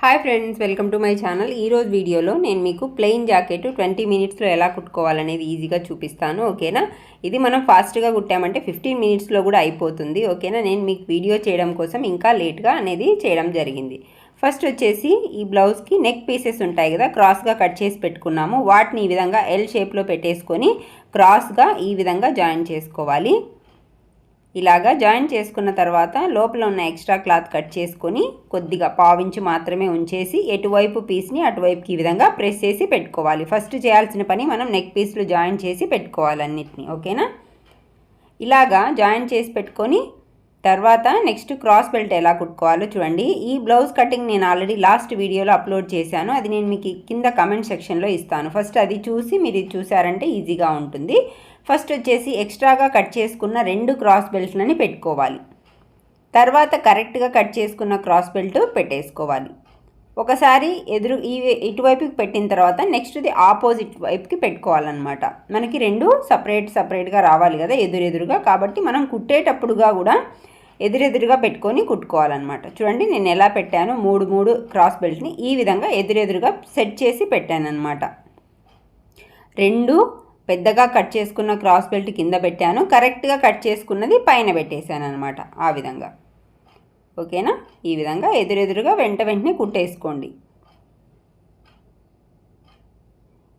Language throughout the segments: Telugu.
Hi friends welcome to my channel. ఈరోజు వీడియోలో నేను మీకు ప్లెయిన్ జాకెట్ ట్వంటీ మినిట్స్లో ఎలా కుట్టుకోవాలనేది ఈజీగా చూపిస్తాను ఓకేనా? ఇది మనం ఫాస్ట్గా కుట్టామంటే ఫిఫ్టీన్ మినిట్స్లో కూడా అయిపోతుంది ఓకేనా? నేను మీకు వీడియో చేయడం కోసం ఇంకా లేట్గా అనేది చేయడం జరిగింది. ఫస్ట్ వచ్చేసి ఈ బ్లౌజ్కి నెక్ పీసెస్ ఉంటాయి కదా క్రాస్గా కట్ చేసి పెట్టుకున్నాము. వాటిని ఈ విధంగా ఎల్ షేప్లో పెట్టేసుకొని క్రాస్గా ఈ విధంగా జాయిన్ చేసుకోవాలి. ఇలాగా జాయిన్ చేసుకున్న తర్వాత లోపల ఉన్న ఎక్స్ట్రా క్లాత్ కట్ చేసుకొని కొద్దిగా పావించి మాత్రమే ఉంచేసి ఎటువైపు పీస్ని అటువైపుకి ఈ విధంగా ప్రెస్ చేసి పెట్టుకోవాలి. ఫస్ట్ చేయాల్సిన పని మనం నెక్ పీస్లు జాయిన్ చేసి పెట్టుకోవాలి అన్నిటిని. ఓకేనా ఇలాగా జాయిన్ చేసి పెట్టుకొని తర్వాత నెక్స్ట్ క్రాస్ బెల్ట్ ఎలా కుట్టుకోవాలో చూడండి. ఈ బ్లౌజ్ కటింగ్ నేను ఆల్రెడీ లాస్ట్ వీడియోలో అప్లోడ్ చేశాను. అది నేను మీకు కింద కమెంట్ సెక్షన్లో ఇస్తాను. ఫస్ట్ అది చూసి మీరు ఇది చూసారంటే ఈజీగా ఉంటుంది. ఫస్ట్ వచ్చేసి ఎక్స్ట్రాగా కట్ చేసుకున్న రెండు క్రాస్ బెల్ట్లని పెట్టుకోవాలి. తర్వాత కరెక్ట్గా కట్ చేసుకున్న క్రాస్ బెల్ట్ పెట్టేసుకోవాలి. ఒకసారి ఎదురు ఈ ఇటువైపుకి పెట్టిన తర్వాత నెక్స్ట్ది ఆపోజిట్ వైపుకి పెట్టుకోవాలన్నమాట. మనకి రెండు సపరేట్ సపరేట్గా రావాలి కదా ఎదురెదురుగా. కాబట్టి మనం కుట్టేటప్పుడుగా కూడా ఎదురెదురుగా పెట్టుకొని కుట్టుకోవాలన్నమాట. చూడండి నేను ఎలా పెట్టాను మూడు మూడు క్రాస్ బెల్ట్ని ఈ విధంగా ఎదురెదురుగా సెట్ చేసి పెట్టాను అనమాట రెండు పెద్దగా కట్ చేసుకున్న క్రాస్ బెల్ట్ కింద పెట్టాను. కరెక్ట్గా కట్ చేసుకున్నది పైన పెట్టేశాను అనమాట ఆ విధంగా. ఓకేనా? ఈ విధంగా ఎదురెదురుగా వెంట వెంటనే కుట్టేసుకోండి.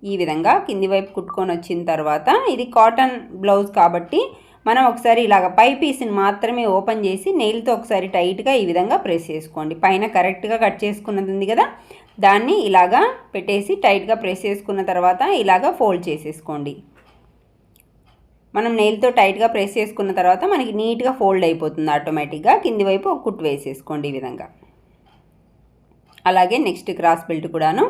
ఈ విధంగా కింది వైపు కుట్టుకొని వచ్చిన తర్వాత ఇది కాటన్ బ్లౌజ్ కాబట్టి మనం ఒకసారి ఇలాగ పై పీస్ని మాత్రమే ఓపెన్ చేసి నెయిల్తో ఒకసారి టైట్గా ఈ విధంగా ప్రెస్ చేసుకోండి. పైన కరెక్ట్గా కట్ చేసుకున్నది ఉంది కదా? దాన్ని ఇలాగా పెట్టేసి టైట్గా ప్రెస్ చేసుకున్న తర్వాత ఇలాగా ఫోల్డ్ చేసేసుకోండి. మనం నెయిల్తో టైట్గా ప్రెస్ చేసుకున్న తర్వాత మనకి నీట్గా ఫోల్డ్ అయిపోతుంది ఆటోమేటిక్గా. కింది వైపు ఒక కుట్టు వేసేసుకోండి ఈ విధంగా. అలాగే నెక్స్ట్ క్రాస్ బెల్ట్ కూడాను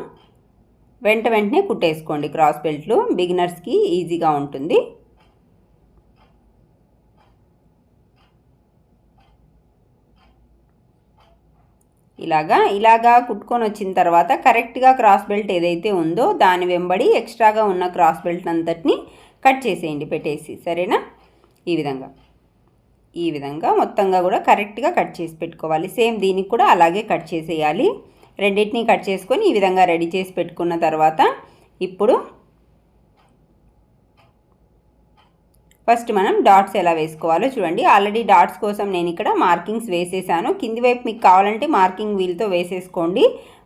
వెంట వెంటనే కుట్టేసుకోండి. క్రాస్ బెల్ట్లు బిగినర్స్కి ఈజీగా ఉంటుంది. ఇలాగా ఇలాగా కుట్టుకొని వచ్చిన తర్వాత కరెక్ట్గా క్రాస్ బెల్ట్ ఏదైతే ఉందో దాని వెంబడి ఎక్స్ట్రాగా ఉన్న క్రాస్ బెల్ట్ అంతటిని కట్ చేసేయండి పెట్టేసి. సరేనా? ఈ విధంగా. ఈ విధంగా మొత్తంగా కూడా కరెక్ట్గా కట్ చేసి పెట్టుకోవాలి. సేమ్ దీనికి కూడా అలాగే కట్ చేసేయాలి. రెండింటిని కట్ చేసుకొని ఈ విధంగా రెడీ చేసి పెట్టుకున్న తర్వాత ఇప్పుడు ఫస్ట్ మనం డాట్స్ ఎలా వేసుకోవాలో చూడండి. ఆల్రెడీ డాట్స్ కోసం నేను ఇక్కడ మార్కింగ్స్ వేసేసాను. కింది వైపు మీకు కావాలంటే మార్కింగ్ వీల్తో వేసేసుకోండి.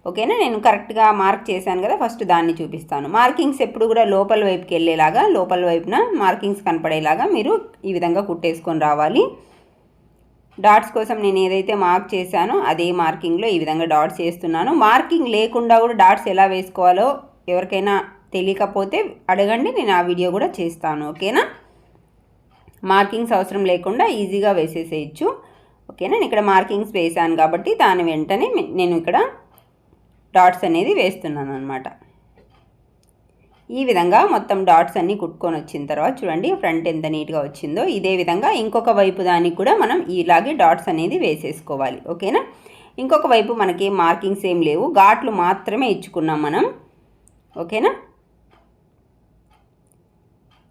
ఓకేనా? నేను కరెక్ట్గా మార్క్ చేశాను కదా ఫస్ట్ దాన్ని చూపిస్తాను. మార్కింగ్స్ ఎప్పుడు కూడా లోపల వైపుకి వెళ్ళేలాగా లోపల వైపున మార్కింగ్స్ కనపడేలాగా మీరు ఈ విధంగా కుట్టేసుకొని రావాలి. డాట్స్ కోసం నేను ఏదైతే మార్క్ చేశానో అదే మార్కింగ్లో ఈ విధంగా డాట్స్ వేస్తున్నాను. మార్కింగ్ లేకుండా కూడా డాట్స్ ఎలా వేసుకోవాలో ఎవరికైనా తెలియకపోతే అడగండి నేను ఆ వీడియో కూడా చేస్తాను. ఓకేనా? మార్కింగ్స్ అవసరం లేకుండా ఈజీగా వేసేసేయచ్చు. ఓకేనా? నేను ఇక్కడ మార్కింగ్స్ వేసాను కాబట్టి దాని వెంటనే నేను ఇక్కడ డాట్స్ అనేది వేస్తున్నాను అనమాట ఈ విధంగా మొత్తం డాట్స్ అన్నీ కుట్టుకొని వచ్చిన తర్వాత చూడండి ఫ్రంట్ ఎంత నీట్గా వచ్చిందో. ఇదే విధంగా ఇంకొక వైపు దానికి కూడా మనం ఇలాగే డాట్స్ అనేది వేసేసుకోవాలి. ఓకేనా? ఇంకొక వైపు మనకి మార్కింగ్స్ ఏం లేవు. ఘాట్లు మాత్రమే ఇచ్చుకున్నాం మనం. ఓకేనా?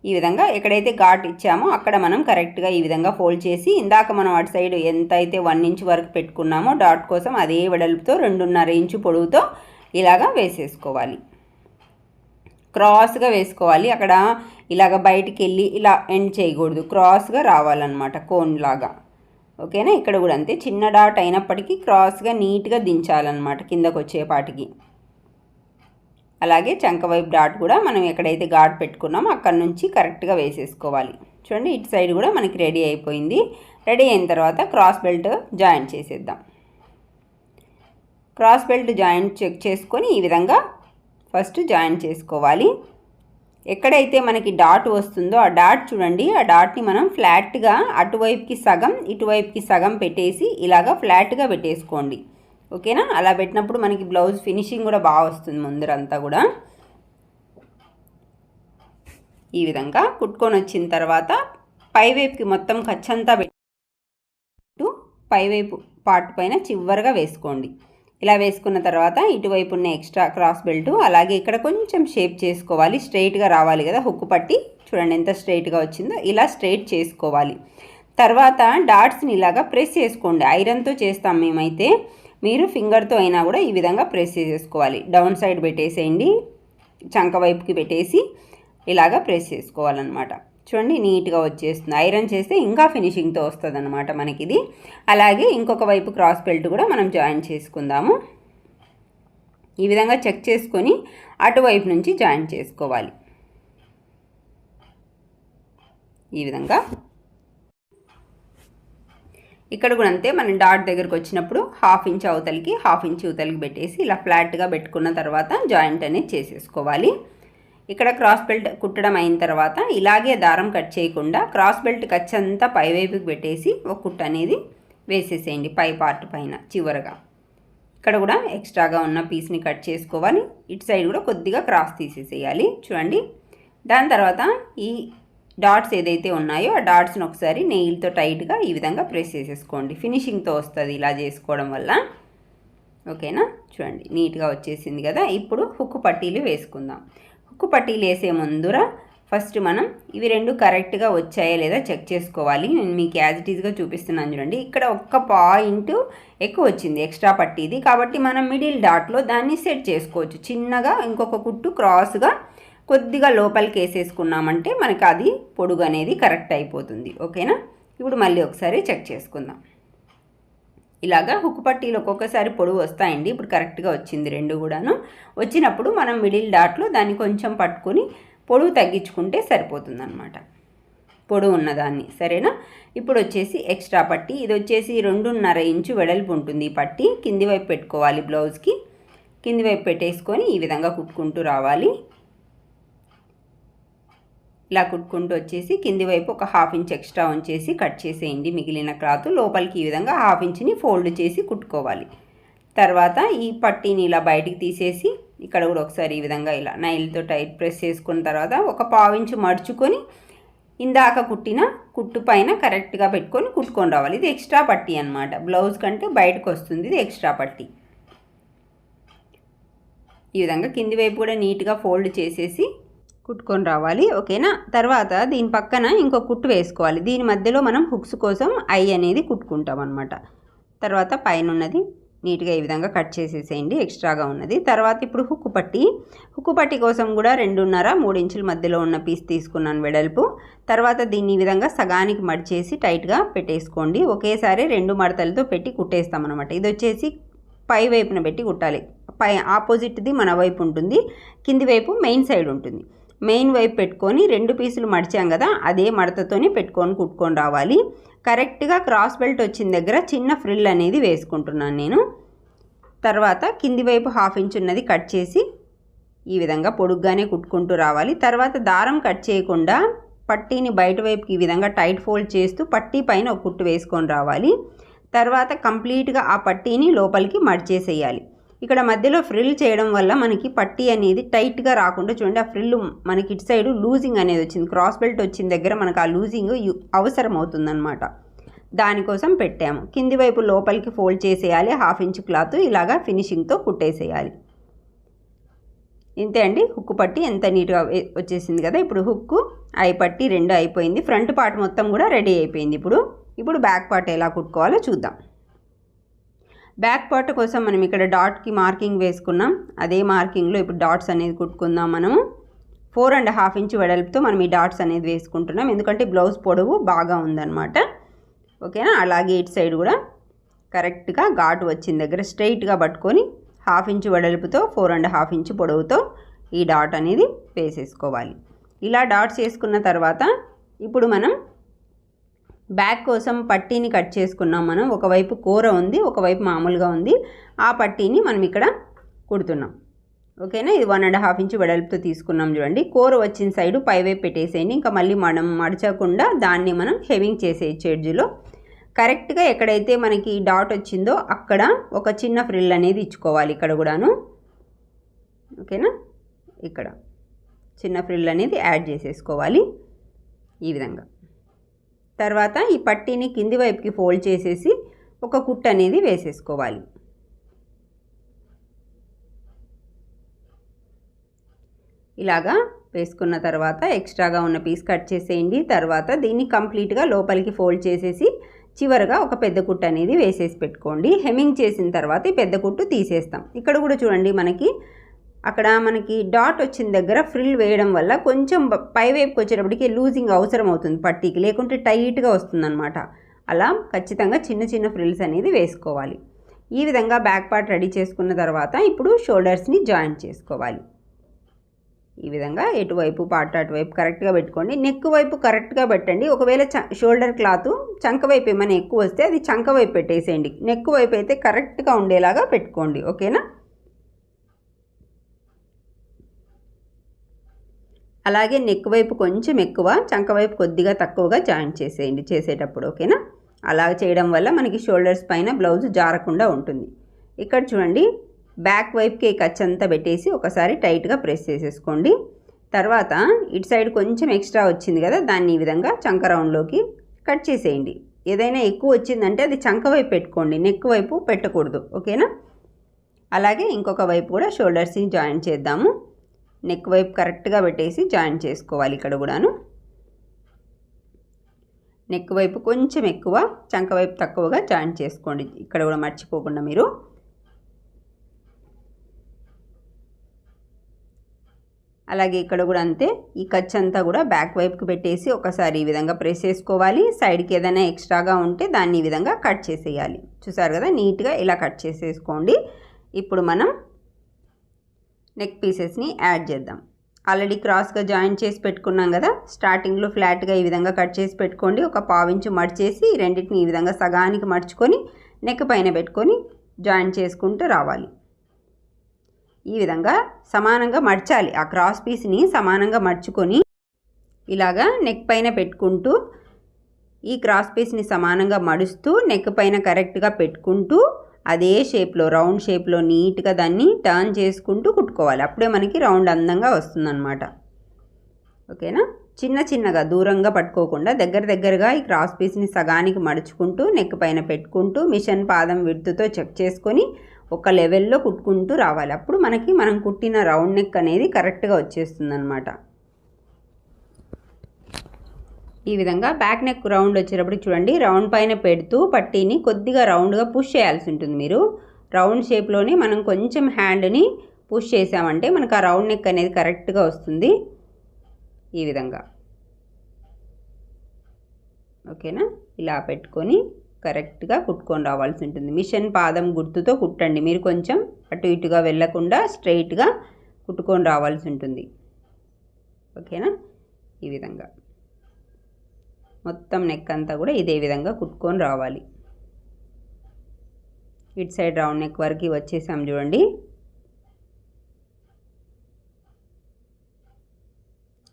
ఈ విధంగా ఎక్కడైతే ఘాట్ ఇచ్చామో అక్కడ మనం కరెక్ట్గా ఈ విధంగా ఫోల్డ్ చేసి ఇందాక మనం అటు సైడ్ ఎంత అయితే వన్ ఇంచ్ వరకు పెట్టుకున్నామో డాట్ కోసం అదే వెడల్పుతో రెండున్నర ఇంచు పొడవుతో ఇలాగా వేసేసుకోవాలి. క్రాస్గా వేసుకోవాలి. అక్కడ ఇలాగ బయటికి వెళ్ళి ఇలా ఎండ్ చేయకూడదు. క్రాస్గా రావాలన్నమాట కోన్ లాగా. ఓకేనా? ఇక్కడ కూడా అంతే. చిన్న డాట్ అయినప్పటికీ క్రాస్గా నీట్గా దించాలన్నమాట కిందకు వచ్చేపాటికి అలాగే చంక వైపు డాట్ కూడా మనం ఎక్కడైతే ఘాట్ పెట్టుకున్నామో అక్కడ నుంచి కరెక్ట్గా వేసేసుకోవాలి. చూడండి ఇటు సైడ్ కూడా మనకి రెడీ అయిపోయింది. రెడీ అయిన తర్వాత క్రాస్ బెల్ట్ జాయింట్ చేసేద్దాం. క్రాస్ బెల్ట్ జాయింట్ చెక్ చేసుకొని ఈ విధంగా ఫస్ట్ జాయిన్ చేసుకోవాలి. ఎక్కడైతే మనకి డాట్ వస్తుందో ఆ డాట్ చూడండి ఆ డాట్ని మనం ఫ్లాట్గా అటువైపుకి సగం ఇటువైపుకి సగం పెట్టేసి ఇలాగా ఫ్లాట్గా పెట్టేసుకోండి. ఓకేనా? అలా పెట్టినప్పుడు మనకి బ్లౌజ్ ఫినిషింగ్ కూడా బాగా వస్తుంది ముందరంతా కూడా. ఈ విధంగా కుట్టుకొని వచ్చిన తర్వాత పైవైపుకి మొత్తం ఖర్చంతా పెట్టు పైవైపు పార్ట్ పైన చివరిగా వేసుకోండి. ఇలా వేసుకున్న తర్వాత ఇటువైపు ఉన్న ఎక్స్ట్రా క్రాస్ బెల్ట్ అలాగే ఇక్కడ కొంచెం షేప్ చేసుకోవాలి. స్ట్రైట్గా రావాలి కదా హుక్కు పట్టి. చూడండి ఎంత స్ట్రైట్గా వచ్చిందో. ఇలా స్ట్రైట్ చేసుకోవాలి. తర్వాత డాట్స్ని ఇలాగా ప్రెస్ చేసుకోండి. ఐరన్తో చేస్తాం మేమైతే. మీరు ఫింగర్తో అయినా కూడా ఈ విధంగా ప్రెస్ చేసేసుకోవాలి డౌన్ సైడ్ పెట్టేసేయండి. చంక వైపుకి పెట్టేసి ఇలాగా ప్రెస్ చేసుకోవాలన్నమాట. చూడండి నీట్గా వచ్చేస్తుంది. ఐరన్ చేస్తే ఇంకా ఫినిషింగ్తో వస్తుంది అనమాట మనకి ఇది అలాగే ఇంకొక వైపు క్రాస్ బెల్ట్ కూడా మనం జాయిన్ చేసుకుందాము. ఈ విధంగా చెక్ చేసుకొని అటువైపు నుంచి జాయిన్ చేసుకోవాలి. ఈ విధంగా ఇక్కడ కూడా అంతే మనం డాట్ దగ్గరకు వచ్చినప్పుడు హాఫ్ ఇంచ్ అవతలికి హాఫ్ ఇంచ్ అవతలికి పెట్టేసి ఇలా ఫ్లాట్గా పెట్టుకున్న తర్వాత జాయింట్ అనేది చేసేసుకోవాలి. ఇక్కడ క్రాస్ బెల్ట్ కుట్టడం అయిన తర్వాత ఇలాగే దారం కట్ చేయకుండా క్రాస్ బెల్ట్ ఖచ్చంతా పైవైపుకి పెట్టేసి ఒక కుట్ట అనేది వేసేసేయండి పై పార్ట్ పైన చివరగా. ఇక్కడ కూడా ఎక్స్ట్రాగా ఉన్న పీస్ని కట్ చేసుకోవాలి. ఇటు సైడ్ కూడా కొద్దిగా క్రాస్ తీసేసేయాలి. చూడండి. దాని తర్వాత ఈ డాట్స్ ఏదైతే ఉన్నాయో ఆ డాట్స్ని ఒకసారి నెయిల్తో టైట్గా ఈ విధంగా ప్రెస్ చేసేసుకోండి. ఫినిషింగ్తో వస్తుంది ఇలా చేసుకోవడం వల్ల. ఓకేనా? చూడండి నీట్గా వచ్చేసింది కదా. ఇప్పుడు హుక్కు పట్టీలు వేసుకుందాం. హుక్కు పట్టీలు వేసే ముందర ఫస్ట్ మనం ఇవి రెండు కరెక్ట్గా వచ్చాయా లేదా చెక్ చేసుకోవాలి. నేను మీకు యాజ్ ఇట్ ఈజ్గా చూపిస్తున్నాను చూడండి. ఇక్కడ ఒక్క పాయింట్ ఎక్కువ వచ్చింది ఎక్స్ట్రా పట్టీది. కాబట్టి మనం మిడిల్ డాట్లో దాన్ని సెట్ చేసుకోవచ్చు. చిన్నగా ఇంకొక కుట్టు క్రాస్గా కొద్దిగా లోపలికి వేసేసుకున్నామంటే మనకి అది పొడుగు అనేది కరెక్ట్ అయిపోతుంది. ఓకేనా? ఇప్పుడు మళ్ళీ ఒకసారి చెక్ చేసుకుందాం. ఇలాగా హుక్ పట్టీలు ఒక్కొక్కసారి పొడుగు వస్తాయండి. ఇప్పుడు కరెక్ట్గా వచ్చింది రెండు కూడాను. వచ్చినప్పుడు మనం మిడిల్ డాట్లో దాన్ని కొంచెం పట్టుకొని పొడుగు తగ్గించుకుంటే సరిపోతుందన్నమాట. పొడవు ఉన్నదాన్ని సరేనా? ఇప్పుడు వచ్చేసి ఎక్స్ట్రా పట్టి. ఇది వచ్చేసి రెండున్నర ఇంచు వెడల్పు ఉంటుంది ఈ పట్టి. కింది వైపు పెట్టుకోవాలి బ్లౌజ్కి. కింది వైపు పెట్టేసుకొని ఈ విధంగా కుట్టుకుంటూ రావాలి. ఇలా కుట్టుకుంటూ వచ్చేసి కింది వైపు ఒక హాఫ్ ఇంచ్ ఎక్స్ట్రా ఉంచేసి కట్ చేసేయండి మిగిలిన క్లాత్. లోపలికి ఈ విధంగా హాఫ్ ఇంచ్ని ఫోల్డ్ చేసి కుట్టుకోవాలి. తర్వాత ఈ పట్టీని ఇలా బయటికి తీసేసి ఇక్కడ కూడా ఒకసారి ఈ విధంగా ఇలా నైల్తో టైట్ ప్రెస్ చేసుకున్న తర్వాత ఒక పావించు మడుచుకొని ఇందాక కుట్టిన కుట్టు పైన కరెక్ట్గా పెట్టుకొని కుట్టుకొని రావాలి. ఇది ఎక్స్ట్రా పట్టీ అనమాట బ్లౌజ్ కంటే బయటకు వస్తుంది ఇది ఎక్స్ట్రా పట్టీ. ఈ విధంగా కింది వైపు కూడా నీట్గా ఫోల్డ్ చేసేసి కుట్టుకొని రావాలి. ఓకేనా? తర్వాత దీని పక్కన ఇంకో కుట్టు వేసుకోవాలి. దీని మధ్యలో మనం హుక్స్ కోసం ఐ అనేది కుట్టుకుంటాం అనమాట తర్వాత పైన ఉన్నది నీట్గా ఈ విధంగా కట్ చేసేసేయండి. ఎక్స్ట్రాగా ఉన్నది. తర్వాత ఇప్పుడు హుక్కు పట్టి హుక్కు పట్టి కోసం కూడా రెండున్నర మూడు ఇంచుల మధ్యలో ఉన్న పీస్ తీసుకున్నాను వెడల్పు. తర్వాత దీన్ని ఈ విధంగా సగానికి మడిచేసి టైట్గా పెట్టేసుకోండి. ఒకేసారి రెండు మడతలతో పెట్టి కుట్టేస్తాం అనమాట ఇది వచ్చేసి పై వైపున పెట్టి కుట్టాలి. పై ఆపోజిట్ది మన వైపు ఉంటుంది. కింది వైపు మెయిన్ సైడ్ ఉంటుంది. మెయిన్ వైపు పెట్టుకొని రెండు పీసులు మడిచాం కదా అదే మడతతోనే పెట్టుకొని కుట్టుకొని రావాలి. కరెక్ట్గా క్రాస్ బెల్ట్ వచ్చిన దగ్గర చిన్న ఫ్రిల్ అనేది వేసుకుంటున్నాను నేను. తర్వాత కింది వైపు హాఫ్ ఇంచ్ ఉన్నది కట్ చేసి ఈ విధంగా పొడుగ్గానే కుట్టుకుంటూ రావాలి. తర్వాత దారం కట్ చేయకుండా పట్టీని బయట వైపుకి ఈ విధంగా టైట్ ఫోల్డ్ చేస్తూ పట్టీ పైన ఒక కుట్టు వేసుకొని రావాలి. తర్వాత కంప్లీట్గా ఆ పట్టీని లోపలికి మడిచేసేయాలి. ఇక్కడ మధ్యలో ఫ్రిల్ చేయడం వల్ల మనకి పట్టీ అనేది టైట్గా రాకుండా చూడండి ఆ ఫ్రిల్ మనకి ఇటు సైడ్ లూజింగ్ అనేది వచ్చింది. క్రాస్ బెల్ట్ వచ్చిన దగ్గర మనకు ఆ లూజింగ్ అవసరం అవుతుందన్నమాట దానికోసం పెట్టాము. కింది వైపు లోపలికి ఫోల్డ్ చేసేయాలి. హాఫ్ ఇంచ్ క్లాత్ ఇలాగా ఫినిషింగ్తో కుట్టేసేయాలి. ఇంతే అండి. హుక్కు పట్టి ఎంత నీట్గా వచ్చేసింది కదా. ఇప్పుడు హుక్కు ఐ పట్టి రెండు అయిపోయింది. ఫ్రంట్ పార్ట్ మొత్తం కూడా రెడీ అయిపోయింది ఇప్పుడు. ఇప్పుడు బ్యాక్ పార్ట్ ఎలా కుట్టుకోవాలో చూద్దాం. బ్యాక్ పార్ట్ కోసం మనం ఇక్కడ డాట్కి మార్కింగ్ వేసుకున్నాం. అదే మార్కింగ్లో ఇప్పుడు డాట్స్ అనేది కుట్టుకుందాం మనము. ఫోర్ అండ్ హాఫ్ ఇంచ్ వెడల్పుతో మనం ఈ డాట్స్ అనేది వేసుకుంటున్నాం. ఎందుకంటే బ్లౌజ్ పొడవు బాగా ఉందన్నమాట. ఓకేనా? అలాగే ఇటు సైడ్ కూడా కరెక్ట్గా ఘాటు వచ్చిన దగ్గర స్ట్రైట్గా పట్టుకొని హాఫ్ ఇంచ్ వెడల్పుతో ఫోర్ అండ్ హాఫ్ ఇంచ్ పొడవుతో ఈ డాట్ అనేది వేసేసుకోవాలి. ఇలా డాట్స్ వేసుకున్న తర్వాత ఇప్పుడు మనం బ్యాక్ కోసం పట్టీని కట్ చేసుకున్నాం మనం. ఒకవైపు కూర ఉంది ఒకవైపు మామూలుగా ఉంది. ఆ పట్టీని మనం ఇక్కడ కుడుతున్నాం. ఓకేనా? ఇది వన్ అండ్ హాఫ్ ఇంచ్ వెడల్పుతో తీసుకున్నాం చూడండి. కూర వచ్చిన సైడు పైవైపు పెట్టేసేయండి. ఇంకా మళ్ళీ మనం మడచకుండా దాన్ని మనం హెవింగ్ చేసేయచ్చు ఎడ్జ్లో కరెక్ట్గా ఎక్కడైతే మనకి డాట్ వచ్చిందో అక్కడ ఒక చిన్న ఫ్రిల్ అనేది ఇచ్చుకోవాలి ఇక్కడ కూడాను. ఓకేనా? ఇక్కడ చిన్న ఫ్రిల్ అనేది యాడ్ చేసేసుకోవాలి ఈ విధంగా. తర్వాత ఈ పట్టీని కింది వైపుకి ఫోల్డ్ చేసేసి ఒక కుట్ అనేది వేసేసుకోవాలి. ఇలాగా వేసుకున్న తర్వాత ఎక్స్ట్రాగా ఉన్న పీస్ కట్ చేసేయండి. తర్వాత దీన్ని కంప్లీట్గా లోపలికి ఫోల్డ్ చేసేసి చివరగా ఒక పెద్ద కుట్టు అనేది వేసేసి పెట్టుకోండి. హెమ్మింగ్ చేసిన తర్వాత ఈ పెద్ద కుట్టు తీసేస్తాం. ఇక్కడ కూడా చూడండి మనకి అక్కడ మనకి డాట్ వచ్చిన దగ్గర ఫ్రిల్ వేయడం వల్ల కొంచెం పైవైపుకి పై వైపుకి వచ్చేటప్పటికి లూజింగ్ అవసరం అవుతుంది పట్టీకి లేకుంటే టైట్గా వస్తుందన్నమాట. అలా ఖచ్చితంగా చిన్న చిన్న ఫ్రిల్స్ అనేది వేసుకోవాలి. ఈ విధంగా బ్యాక్ పార్ట్ రెడీ చేసుకున్న తర్వాత ఇప్పుడు షోల్డర్స్ని జాయింట్ చేసుకోవాలి. ఈ విధంగా ఎటువైపు పార్ట్ అటువైపు కరెక్ట్గా పెట్టుకోండి. నెక్ వైపు కరెక్ట్గా పెట్టండి. ఒకవేళ చ షోల్డర్ క్లాత్ చంక వైపు ఏమైనా ఎక్కువ వస్తే అది చంక వైపు పెట్టేసేయండి. నెక్ వైపు అయితే కరెక్ట్గా ఉండేలాగా పెట్టుకోండి. ఓకేనా? అలాగే నెక్ వైపు కొంచెం ఎక్కువ చంక వైపు కొద్దిగా తక్కువగా జాయింట్ చేసేయండి చేసేటప్పుడు ఓకేనా అలా చేయడం వల్ల మనకి షోల్డర్స్ పైన బ్లౌజ్ జారకుండా ఉంటుంది. ఇక్కడ చూడండి బ్యాక్ వైపుకి ఖర్చు అంతా పెట్టేసి ఒకసారి టైట్గా ప్రెస్ చేసేసుకోండి. తర్వాత ఇటు సైడ్ కొంచెం ఎక్స్ట్రా వచ్చింది కదా దాన్ని ఈ విధంగా చంక రౌండ్లోకి కట్ చేసేయండి. ఏదైనా ఎక్కువ వచ్చిందంటే అది చంక వైపు పెట్టుకోండి నెక్ వైపు పెట్టకూడదు ఓకేనా అలాగే ఇంకొక వైపు కూడా షోల్డర్స్ని జాయిన్ చేద్దాము. నెక్ వైపు కరెక్ట్గా పెట్టేసి జాయిన్ చేసుకోవాలి ఇక్కడ కూడాను. నెక్ వైపు కొంచెం ఎక్కువ చంక వైపు తక్కువగా జాయిన్ చేసుకోండి. ఇక్కడ కూడా మర్చిపోకుండా మీరు. అలాగే ఇక్కడ కూడా అంతే ఈ ఖర్చు అంతా కూడా బ్యాక్ వైపుకి పెట్టేసి ఒకసారి ఈ విధంగా ప్రెస్ చేసుకోవాలి. సైడ్కి ఏదైనా ఎక్స్ట్రాగా ఉంటే దాన్ని ఈ విధంగా కట్ చేసేయాలి. చూసారు కదా నీట్గా ఇలా కట్ చేసేసుకోండి. ఇప్పుడు మనం నెక్ పీసెస్ని యాడ్ చేద్దాం. ఆల్రెడీ క్రాస్గా జాయిన్ చేసి పెట్టుకున్నాం కదా స్టార్టింగ్లో ఫ్లాట్గా ఈ విధంగా కట్ చేసి పెట్టుకోండి. ఒక పావించు మడిచేసి రెండింటిని ఈ విధంగా సగానికి మడుచుకొని నెక్ పైన పెట్టుకొని జాయిన్ చేసుకుంటూ రావాలి. ఈ విధంగా సమానంగా మడచాలి. ఆ క్రాస్ పీస్ని సమానంగా మడుచుకొని ఇలాగా నెక్ పైన పెట్టుకుంటూ ఈ క్రాస్ పీస్ని సమానంగా మడుస్తూ నెక్ పైన కరెక్ట్గా పెట్టుకుంటూ అదే షేప్లో రౌండ్ షేప్లో నీట్గా దాన్ని టర్న్ చేసుకుంటూ కుట్టుకోవాలి. అప్పుడే మనకి రౌండ్ అందంగా వస్తుందన్నమాట. ఓకేనా? చిన్న చిన్నగా దూరంగా పట్టుకోకుండా దగ్గర దగ్గరగా ఈ క్రాస్ పీస్ని సగానికి మడుచుకుంటూ నెక్ పైన పెట్టుకుంటూ మిషన్ పాదం విడుతుతో చెక్ చేసుకొని ఒక లెవెల్లో కుట్టుకుంటూ రావాలి. అప్పుడు మనకి మనం కుట్టిన రౌండ్ నెక్ అనేది కరెక్ట్గా వచ్చేస్తుంది అనమాట ఈ విధంగా బ్యాక్ నెక్ రౌండ్ వచ్చేటప్పుడు చూడండి. రౌండ్ పైన పెడుతూ పట్టీని కొద్దిగా రౌండ్గా పుష్ చేయాల్సి ఉంటుంది మీరు. రౌండ్ షేప్లోనే మనం కొంచెం హ్యాండ్ని పుష్ చేసామంటే మనకు ఆ రౌండ్ నెక్ అనేది కరెక్ట్గా వస్తుంది. ఈ విధంగా. ఓకేనా ఇలా పెట్టుకొని కరెక్ట్గా కుట్టుకొని రావాల్సి ఉంటుంది. మిషన్ పాదం గుర్తుతో కుట్టండి. మీరు కొంచెం అటు ఇటుగా వెళ్ళకుండా స్ట్రైట్గా కుట్టుకొని రావాల్సి ఉంటుంది. ఓకేనా ఈ విధంగా. మొత్తం నెక్ అంతా కూడా ఇదే విధంగా కుట్టుకొని రావాలి. ఇటు సైడ్ రౌండ్ నెక్ వరకు వచ్చేసాం చూడండి.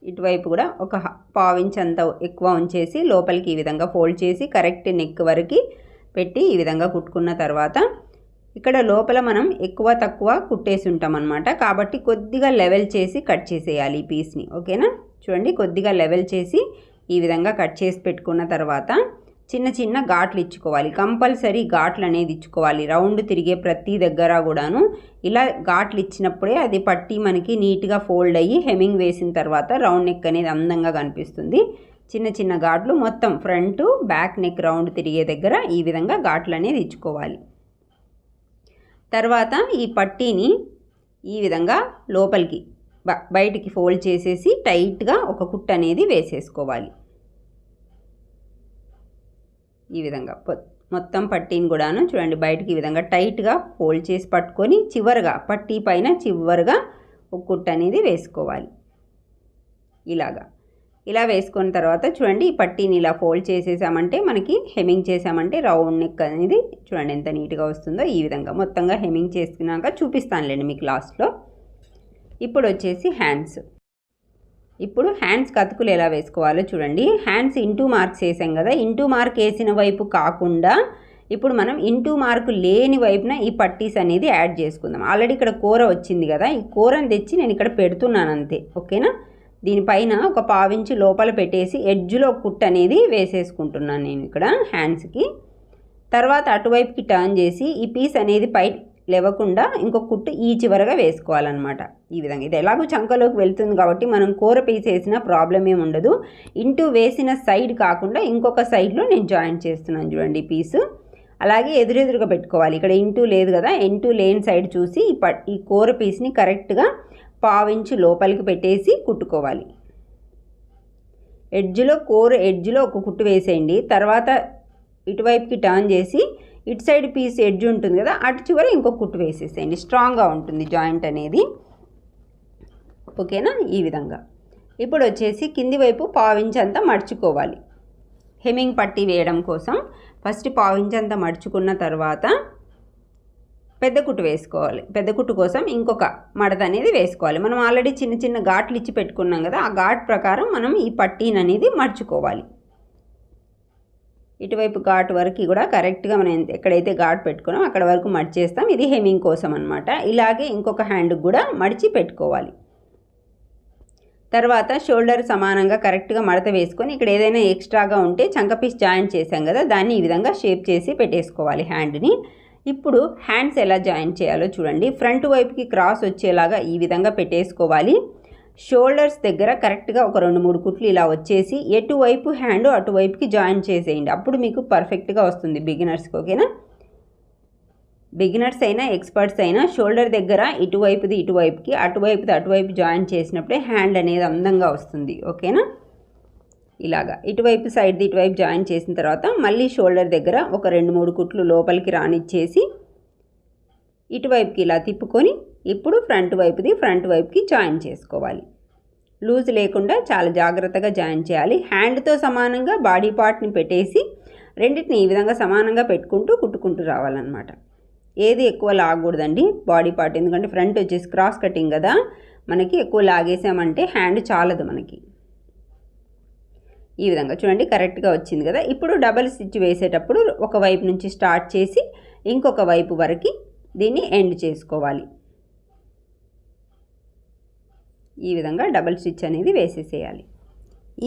ఇటువైపు కూడా ఒక పావించ్ అంత ఎక్కువ ఉంచేసి లోపలికి ఈ విధంగా ఫోల్డ్ చేసి కరెక్ట్ నెక్ వరకు పెట్టి ఈ విధంగా కుట్టుకున్న తర్వాత ఇక్కడ లోపల మనం ఎక్కువ తక్కువ కుట్టేసి ఉంటాం అనమాట కాబట్టి కొద్దిగా లెవెల్ చేసి కట్ చేసేయాలి ఈ పీస్ని. ఓకేనా? చూడండి కొద్దిగా లెవెల్ చేసి ఈ విధంగా కట్ చేసి పెట్టుకున్న తర్వాత చిన్న చిన్న ఘాట్లు ఇచ్చుకోవాలి. కంపల్సరీ ఘాట్లు అనేది ఇచ్చుకోవాలి. రౌండ్ తిరిగే ప్రతి దగ్గర కూడాను ఇలా ఘాట్లు ఇచ్చినప్పుడే అది పట్టి మనకి నీట్గా ఫోల్డ్ అయ్యి హెమింగ్ వేసిన తర్వాత రౌండ్ నెక్ అనేది అందంగా కనిపిస్తుంది. చిన్న చిన్న ఘాట్లు మొత్తం ఫ్రంట్ బ్యాక్ నెక్ రౌండ్ తిరిగే దగ్గర ఈ విధంగా ఘాట్లు అనేది ఇచ్చుకోవాలి. తర్వాత ఈ పట్టీని ఈ విధంగా లోపలికి బయటికి ఫోల్డ్ చేసేసి టైట్గా ఒక కుట్ అనేది వేసేసుకోవాలి. ఈ విధంగా మొత్తం పట్టీని కూడాను చూడండి బయటికి ఈ విధంగా టైట్గా ఫోల్డ్ చేసి పట్టుకొని చివరగా పట్టీ పైన చివరగా ఒక కుట్ట అనేది వేసుకోవాలి. ఇలాగా. ఇలా వేసుకున్న తర్వాత చూడండి ఈ పట్టీని ఇలా ఫోల్డ్ చేసేసామంటే మనకి హెమింగ్ చేసామంటే రౌండ్ నెక్ అనేది చూడండి ఎంత నీట్గా వస్తుందో ఈ విధంగా. మొత్తంగా హెమింగ్ చేసుకున్నాక చూపిస్తానులేండి మీకు లాస్ట్లో. ఇప్పుడు వచ్చేసి హ్యాండ్స్. ఇప్పుడు హ్యాండ్స్ కతుకులు ఎలా వేసుకోవాలో చూడండి. హ్యాండ్స్ ఇంటూ మార్క్స్ వేసాం కదా ఇంటూ మార్క్ వేసిన వైపు కాకుండా ఇప్పుడు మనం ఇంటూ మార్కు లేని వైపున ఈ పట్టీస్ అనేది యాడ్ చేసుకుందాం. ఆల్రెడీ ఇక్కడ కూర వచ్చింది కదా ఈ కూరని తెచ్చి నేను ఇక్కడ పెడుతున్నాను అంతే ఓకేనా? దీనిపైన ఒక పావించి లోపల పెట్టేసి ఎడ్జ్లో కుట్ అనేది వేసేసుకుంటున్నాను నేను ఇక్కడ హ్యాండ్స్కి. తర్వాత అటువైపుకి టర్న్ చేసి ఈ పీస్ అనేది పై లేవకుండా ఇంకొక కుట్టు ఈ చివరగా వేసుకోవాలన్నమాట. ఈ విధంగా. ఇది ఎలాగో చంకలోకి వెళ్తుంది కాబట్టి మనం కూర పీస్ వేసిన ప్రాబ్లం ఏమి ఉండదు. ఇంటూ వేసిన సైడ్ కాకుండా ఇంకొక సైడ్లో నేను జాయిన్ చేస్తున్నాను చూడండి పీసు అలాగే ఎదురెదురుగా పెట్టుకోవాలి. ఇక్కడ ఇంటూ లేదు కదా. ఇంటూ లేని సైడ్ చూసి ఈ ప ఈ కూర పీస్ని కరెక్ట్గా పావించి లోపలికి పెట్టేసి కుట్టుకోవాలి. ఎడ్జ్లో కూర ఎడ్జ్లో ఒక కుట్టు వేసేయండి. తర్వాత ఇటువైపుకి టర్న్ చేసి ఇటు సైడ్ పీస్ ఎడ్జ్ ఉంటుంది కదా అటు చివర ఇంకో కుట్టు వేసేసేయండి. స్ట్రాంగ్గా ఉంటుంది జాయింట్ అనేది. ఓకేనా? ఈ విధంగా. ఇప్పుడు వచ్చేసి కింది వైపు పావించంతా మడుచుకోవాలి. హెమింగ్ పట్టి వేయడం కోసం ఫస్ట్ పావించంతా మడుచుకున్న తర్వాత పెద్ద కుట్టు వేసుకోవాలి. పెద్ద కుట్టు కోసం ఇంకొక మడత అనేది వేసుకోవాలి. మనం ఆల్రెడీ చిన్న చిన్న ఘాట్లు ఇచ్చి పెట్టుకున్నాం కదా ఆ ఘాట్ ప్రకారం మనం ఈ పట్టీని అనేది మడుచుకోవాలి. ఇటువైపు ఘాట్ వరకు కూడా కరెక్ట్గా మనం ఎక్కడైతే ఘాట్ పెట్టుకున్నాం అక్కడ వరకు మడిచేస్తాం. ఇది హెమింగ్ కోసం అనమాట ఇలాగే ఇంకొక హ్యాండ్కి కూడా మడిచి పెట్టుకోవాలి. తర్వాత షోల్డర్ సమానంగా కరెక్ట్గా మడత వేసుకొని ఇక్కడ ఏదైనా ఎక్స్ట్రాగా ఉంటే చంక పీస్ జాయింట్ చేసాం కదా దాన్ని ఈ విధంగా షేప్ చేసి పెట్టేసుకోవాలి హ్యాండ్ని. ఇప్పుడు హ్యాండ్స్ ఎలా జాయిన్ చేయాలో చూడండి. ఫ్రంట్ వైపుకి క్రాస్ వచ్చేలాగా ఈ విధంగా పెట్టేసుకోవాలి. షోల్డర్స్ దగ్గర కరెక్ట్గా ఒక రెండు మూడు కుట్లు ఇలా వచ్చేసి ఎటువైపు హ్యాండ్ అటువైపుకి జాయిన్ చేసేయండి. అప్పుడు మీకు పర్ఫెక్ట్గా వస్తుంది బిగినర్స్కి ఓకేనా? బిగినర్స్ అయినా ఎక్స్పర్ట్స్ అయినా షోల్డర్ దగ్గర ఇటువైపుది ఇటువైపుకి అటువైపుది అటువైపు జాయిన్ చేసినప్పుడే హ్యాండ్ అనేది అందంగా వస్తుంది ఓకేనా? ఇలాగా ఇటువైపు సైడ్ది ఇటువైపు జాయిన్ చేసిన తర్వాత మళ్ళీ షోల్డర్ దగ్గర ఒక రెండు మూడు కుట్లు లోపలికి రానిచ్చేసి ఇటువైపుకి ఇలా తిప్పుకొని ఇప్పుడు ఫ్రంట్ వైపుది ఫ్రంట్ వైపుకి జాయిన్ చేసుకోవాలి. లూజ్ లేకుండా చాలా జాగ్రత్తగా జాయిన్ చేయాలి. హ్యాండ్తో సమానంగా బాడీ పార్ట్ని పెట్టేసి రెండింటిని ఈ విధంగా సమానంగా పెట్టుకుంటూ కుట్టుకుంటూ రావాలన్నమాట. ఏది ఎక్కువ లాగకూడదండి బాడీ పార్ట్. ఎందుకంటే ఫ్రంట్ వచ్చేసి క్రాస్ కటింగ్ కదా మనకి ఎక్కువ లాగేసామంటే హ్యాండ్ చాలదు మనకి. ఈ విధంగా చూడండి కరెక్ట్గా వచ్చింది కదా. ఇప్పుడు డబల్ స్టిచ్ వేసేటప్పుడు ఒక వైపు నుంచి స్టార్ట్ చేసి ఇంకొక వైపు వరకు దీన్ని ఎండ్ చేసుకోవాలి. ఈ విధంగా డబల్ స్టిచ్ అనేది వేసేసేయాలి.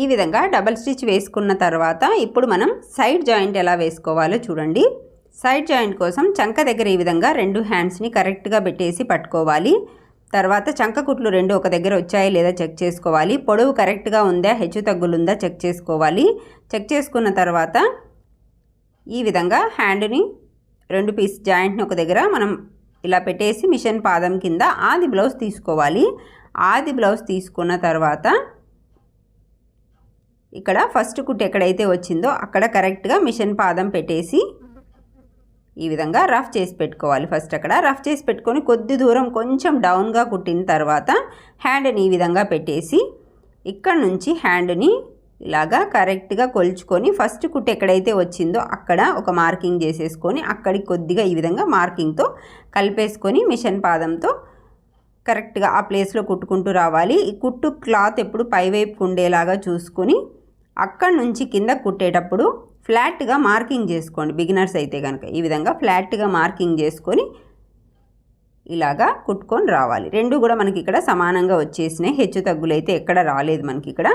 ఈ విధంగా డబల్ స్టిచ్ వేసుకున్న తర్వాత ఇప్పుడు మనం సైడ్ జాయింట్ ఎలా వేసుకోవాలో చూడండి. సైడ్ జాయింట్ కోసం చంక దగ్గర ఈ విధంగా రెండు హ్యాండ్స్ని కరెక్ట్గా పెట్టేసి పట్టుకోవాలి. తర్వాత చంక కుట్లు రెండు ఒక దగ్గర వచ్చాయి లేదా చెక్ చేసుకోవాలి. పొడవు కరెక్ట్గా ఉందా హెచ్చు తగ్గులుందా చెక్ చేసుకోవాలి. చెక్ చేసుకున్న తర్వాత ఈ విధంగా హ్యాండ్ని రెండు పీస్ జాయింట్ని ఒక దగ్గర మనం ఇలా పెట్టేసి మిషన్ పాదం కింద ఆది బ్లౌజ్ తీసుకోవాలి. ఆది బ్లౌజ్ తీసుకున్న తర్వాత ఇక్కడ ఫస్ట్ కుట్ ఎక్కడైతే వచ్చిందో అక్కడ కరెక్ట్గా మిషన్ పాదం పెట్టేసి ఈ విధంగా రఫ్ చేసి పెట్టుకోవాలి. ఫస్ట్ అక్కడ రఫ్ చేసి పెట్టుకొని కొద్ది దూరం కొంచెం డౌన్గా కుట్టిన తర్వాత హ్యాండ్ని ఈ విధంగా పెట్టేసి ఇక్కడ నుంచి హ్యాండ్ని ఇలాగా కరెక్ట్గా కొలుచుకొని ఫస్ట్ కుట్ ఎక్కడైతే వచ్చిందో అక్కడ ఒక మార్కింగ్ చేసేసుకొని అక్కడికి కొద్దిగా ఈ విధంగా మార్కింగ్తో కలిపేసుకొని మిషన్ పాదంతో కరెక్ట్గా ఆ ప్లేస్లో కుట్టుకుంటూ రావాలి. ఈ కుట్టు క్లాత్ ఎప్పుడు పైవైపు ఉండేలాగా చూసుకొని అక్కడి నుంచి కింద కుట్టేటప్పుడు ఫ్లాట్గా మార్కింగ్ చేసుకోండి. బిగినర్స్ అయితే కనుక ఈ విధంగా ఫ్లాట్గా మార్కింగ్ చేసుకొని ఇలాగా కుట్టుకొని రావాలి. రెండు కూడా మనకి ఇక్కడ సమానంగా వచ్చేసినాయి. హెచ్చు తగ్గులైతే ఎక్కడ రాలేదు మనకి ఇక్కడ.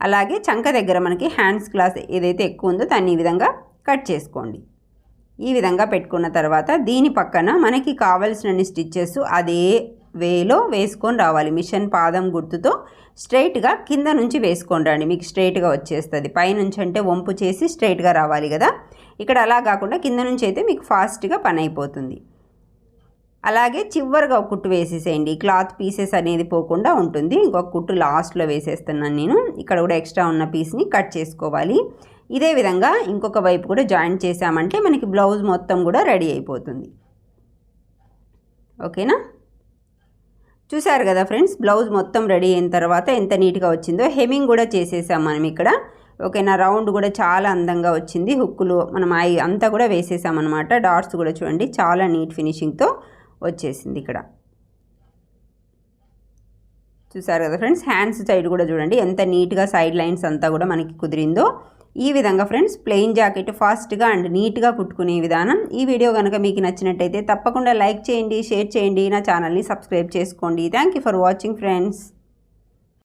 అలాగే చంక దగ్గర మనకి హ్యాండ్స్ క్లాస్ ఏదైతే ఎక్కువ ఉందో దాన్ని ఈ విధంగా కట్ చేసుకోండి. ఈ విధంగా పెట్టుకున్న తర్వాత దీని పక్కన మనకి కావలసిన స్టిచ్చెస్ అదే వేలో వేసుకొని రావాలి. మిషన్ పాదం గుర్తుతో స్ట్రైట్గా కింద నుంచి వేసుకొని రండి. మీకు స్ట్రైట్గా వచ్చేస్తుంది. పైనుంచి అంటే వంపు చేసి స్ట్రైట్గా రావాలి కదా. ఇక్కడ అలా కాకుండా కింద నుంచి అయితే మీకు ఫాస్ట్గా పని అయిపోతుంది. అలాగే చివరిగా ఒక కుట్టు వేసేసేయండి. క్లాత్ పీసెస్ అనేది పోకుండా ఉంటుంది. ఇంకొక కుట్టు లాస్ట్లో వేసేస్తున్నాను నేను. ఇక్కడ కూడా ఎక్స్ట్రా ఉన్న పీస్ని కట్ చేసుకోవాలి. ఇదే విధంగా ఇంకొక వైపు కూడా జాయింట్ చేసామంటే మనకి బ్లౌజ్ మొత్తం కూడా రెడీ అయిపోతుంది. ఓకేనా? చూసారు కదా ఫ్రెండ్స్ బ్లౌజ్ మొత్తం రెడీ అయిన తర్వాత ఎంత నీట్గా వచ్చిందో హెమింగ్ కూడా చేసేసాం మనం ఇక్కడ. ఓకేనా రౌండ్ కూడా చాలా అందంగా వచ్చింది. హుక్కులు మనం ఐ అంతా కూడా వేసేసామన్నమాట డాట్స్ కూడా చూడండి చాలా నీట్ ఫినిషింగ్తో వచ్చేసింది ఇక్కడ. చూసారు కదా ఫ్రెండ్స్ హ్యాండ్స్ సైడ్ కూడా చూడండి ఎంత నీట్గా సైడ్ లైన్స్ అంతా కూడా మనకి కుదిరిందో. ఈ విధంగా ఫ్రెండ్స్ ప్లెయిన్ జాకెట్ ఫాస్ట్గా అండ్ నీట్గా కుట్టుకునే విధానం. ఈ వీడియో కనుక మీకు నచ్చినట్టయితే తప్పకుండా లైక్ చేయండి షేర్ చేయండి నా ఛానల్ని సబ్స్క్రైబ్ చేసుకోండి. Thank for watching friends